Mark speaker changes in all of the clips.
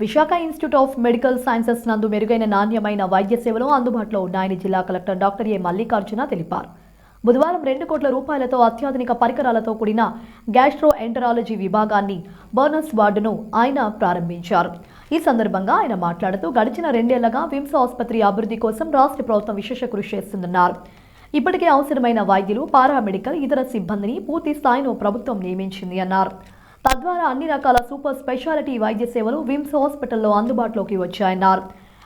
Speaker 1: Visakha institute of medical sciences నందు మెరుగైన నాణ్యమైన వైద్య సేవలు అందుబాటులో ఉన్నాయని జిల్లా కలెక్టర్ డాక్టర్ ఏ మల్లికార్జున తెలిపారు. బుధవారం రెండు కోట్ల రూపాయలతో అత్యాధునిక పరికరాలతో కూడిన గ్యాస్ట్రో ఎంటరాలజీ విభాగాన్ని బర్నస్ వార్డును ఆయన ప్రారంభించారు. ఈ సందర్భంగా ఆయన మాట్లాడుతూ గడిచిన రెండేళ్ళగా విమ్స్ ఆసుపత్రి అభివృద్ధి కోసం రాష్ట్ర ప్రభుత్వం విశేష కృషి చేస్తుందన్నారు. ఇప్పటికే అవసరమైన వైద్యులు పారామెడికల్ ఇతర సిబ్బందిని పూర్తి స్థాయిలో ప్రభుత్వం నియమించింది అన్నారు. తద్వారా అన్ని రకాల సూపర్ స్పెషాలిటీ వైద్య సేవలు విమ్స్ హాస్పిటల్లో అందుబాటులోకి వచ్చాయన్నారు.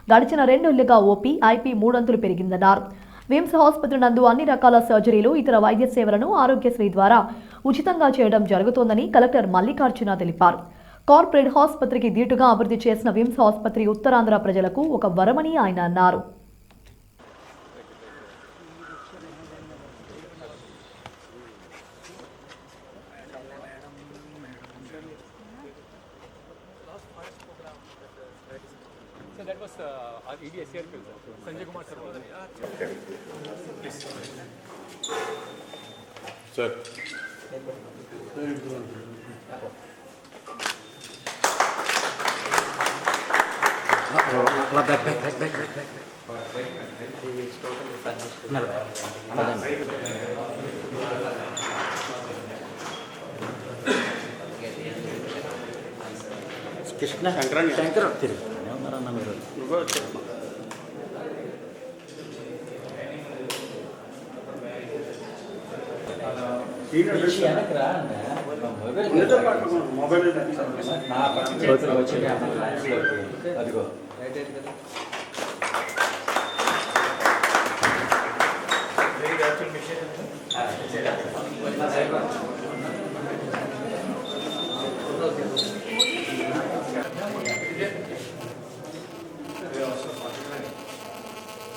Speaker 1: గడిచిన రెండేళ్ళుగా ఓపీ ఐపీ మూడంతులు పెరిగిందన్నారు. విమ్స్ ఆసుపత్రి నందు అన్ని రకాల సర్జరీలు ఇతర వైద్య సేవలను ఆరోగ్యశ్రీ ద్వారా ఉచితంగా చేయడం జరుగుతోందని కలెక్టర్ మల్లికార్జున తెలిపారు. కార్పొరేట్ ఆసుపత్రికి దీటుగా అభివృద్ధి చేసిన విమ్స్ ఆసుపత్రి ఉత్తరాంధ్ర ప్రజలకు ఒక వరమని ఆయన అన్నారు.
Speaker 2: Uh, EDSCR sir. Sanjay Kumar sir was
Speaker 3: sir
Speaker 4: Krishna Shankar తిరుగుతానే ఉన్నారన్న మీరు వెనక్కి రా అన్న. మొబైల్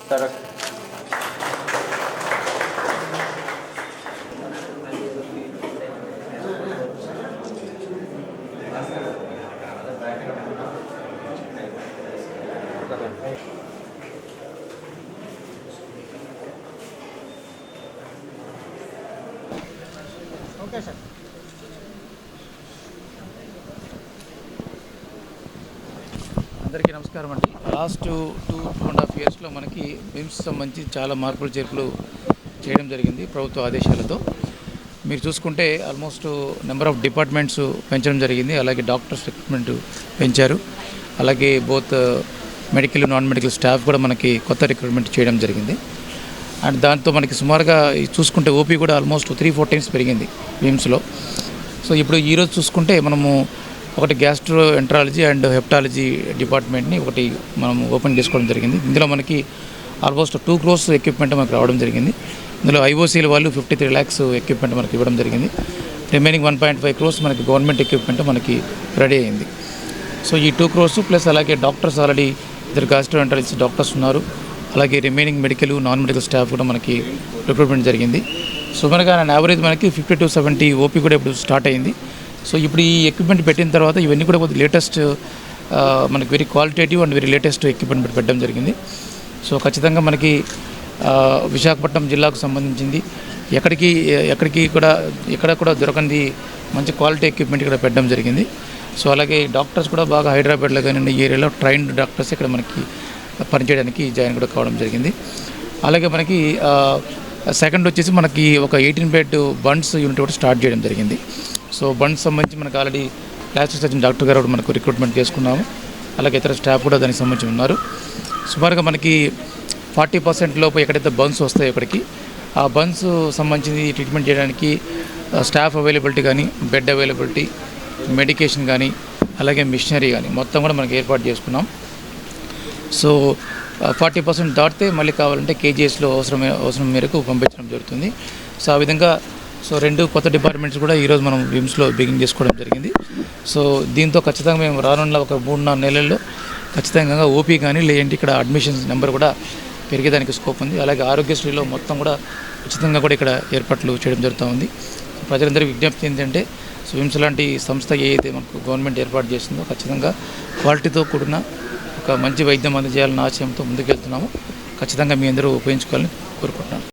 Speaker 4: सड़क Okay, sir.
Speaker 5: అందరికీ నమస్కారం అండి. Last two two and half ఇయర్స్లో మనకి బిమ్స్ సంబంధించి చాలా మార్పులు చేర్పులు చేయడం జరిగింది ప్రభుత్వ ఆదేశాలతో. మీరు చూసుకుంటే ఆల్మోస్ట్ నెంబర్ ఆఫ్ డిపార్ట్మెంట్స్ పెంచడం జరిగింది. అలాగే డాక్టర్స్ రిక్రూట్మెంట్ పెంచారు. అలాగే both medical non medical staff కూడా మనకి కొత్త రిక్రూట్మెంట్ చేయడం జరిగింది. అండ్ దాంతో మనకి సుమారుగా చూసుకుంటే ఓపీ కూడా ఆల్మోస్ట్ త్రీ ఫోర్ టైమ్స్ పెరిగింది బిమ్స్లో. సో ఇప్పుడు ఈరోజు చూసుకుంటే మనము ఒకటి గ్యాస్ట్రో ఎంట్రాలజీ అండ్ హెప్టాలజీ డిపార్ట్మెంట్ని ఒకటి మనం ఓపెన్ చేసుకోవడం జరిగింది. ఇందులో మనకి ఆల్మోస్ట్ టూ క్రోర్స్ ఎక్విప్మెంట్ మనకు రావడం జరిగింది. ఇందులో ఐఓసీల వాళ్ళు ఫిఫ్టీ త్రీ ల్యాక్స్ ఎక్విప్మెంట్ మనకి ఇవ్వడం జరిగింది. Remaining one point five crores మనకి గవర్నమెంట్ ఎక్విప్మెంట్ మనకి రెడీ అయింది. సో ఈ టూ క్రోర్స్ ప్లస్ అలాగే డాక్టర్స్ ఆల్రెడీ ఇద్దరు గ్యాస్ట్రో ఎంట్రాలజీ డాక్టర్స్ ఉన్నారు. అలాగే remaining medical non medical staff కూడా మనకి రిక్రూట్మెంట్ జరిగింది. సుమారుగా నా యావరేజ్ మనకి ఫిఫ్టీ టు సెవెంటీ ఓపీ కూడా ఇప్పుడు స్టార్ట్ అయింది. సో ఇప్పుడు ఈ ఎక్విప్మెంట్ పెట్టిన తర్వాత ఇవన్నీ కూడా కొద్దిగా లేటెస్ట్ మనకి very qualitative and very latest equipment పెట్టడం జరిగింది. సో ఖచ్చితంగా మనకి విశాఖపట్నం జిల్లాకు సంబంధించింది. ఎక్కడికి ఎక్కడికి కూడా ఎక్కడ కూడా దొరకనిది మంచి క్వాలిటీ ఎక్విప్మెంట్ ఇక్కడ పెట్టడం జరిగింది. సో అలాగే డాక్టర్స్ కూడా బాగా హైదరాబాద్లో కానీ ఈ ఏరియాలో ట్రైన్డ్ డాక్టర్స్ ఇక్కడ మనకి పనిచేయడానికి జాయిన్ కూడా కావడం జరిగింది. అలాగే మనకి సెకండ్ వచ్చేసి మనకి ఒక ఎయిటీన్ బెడ్ బండ్స్ యూనిట్ కూడా స్టార్ట్ చేయడం జరిగింది. సో బండ్స్ సంబంధించి మనకి ఆల్రెడీ ప్లాస్టిక్ సర్జన్ డాక్టర్ గారు కూడా మనకు రిక్రూట్మెంట్ చేసుకున్నాము. అలాగే ఇతర స్టాఫ్ కూడా దానికి సంబంధించి ఉన్నారు. సుమారుగా మనకి ఫార్టీ పర్సెంట్ లోపు ఎక్కడైతే బన్స్ వస్తాయో ఇక్కడికి ఆ బన్స్ సంబంధించి ట్రీట్మెంట్ చేయడానికి స్టాఫ్ అవైలబిలిటీ కానీ బెడ్ అవైలబిలిటీ మెడికేషన్ కానీ అలాగే మిషనరీ కానీ మొత్తం కూడా మనకి ఏర్పాటు చేసుకున్నాం. సో ఫార్టీ పర్సెంట్ దాటితే మళ్ళీ కావాలంటే కేజీఎస్లో అవసరమే అవసరం మేరకు పంపించడం జరుగుతుంది. సో ఆ విధంగా సో రెండు కొత్త డిపార్ట్మెంట్స్ కూడా ఈరోజు మనం విమ్స్లో బిగిన్ చేసుకోవడం జరిగింది. సో దీంతో ఖచ్చితంగా మేము రానున్న ఒక మూడు నాలుగు నెలల్లో ఖచ్చితంగా ఓపీ కానీ లేదంటే ఇక్కడ అడ్మిషన్స్ నెంబర్ కూడా పెరిగేదానికి స్కోప్ ఉంది. అలాగే ఆరోగ్యశ్రీలో మొత్తం కూడా ఉచితంగా కూడా ఇక్కడ ఏర్పాట్లు చేయడం జరుగుతూ ఉంది. ప్రజలందరికీ విజ్ఞప్తి ఏంటంటే సో విమ్స్ లాంటి సంస్థ ఏదైతే మనకు గవర్నమెంట్ ఏర్పాటు చేసిందో ఖచ్చితంగా క్వాలిటీతో కూడిన ఒక మంచి వైద్యం అందజేయాలన్న ఆశయంతో ముందుకెళ్తున్నాము. ఖచ్చితంగా మీ అందరూ ఉపయోగించుకోవాలని కోరుకుంటున్నాను.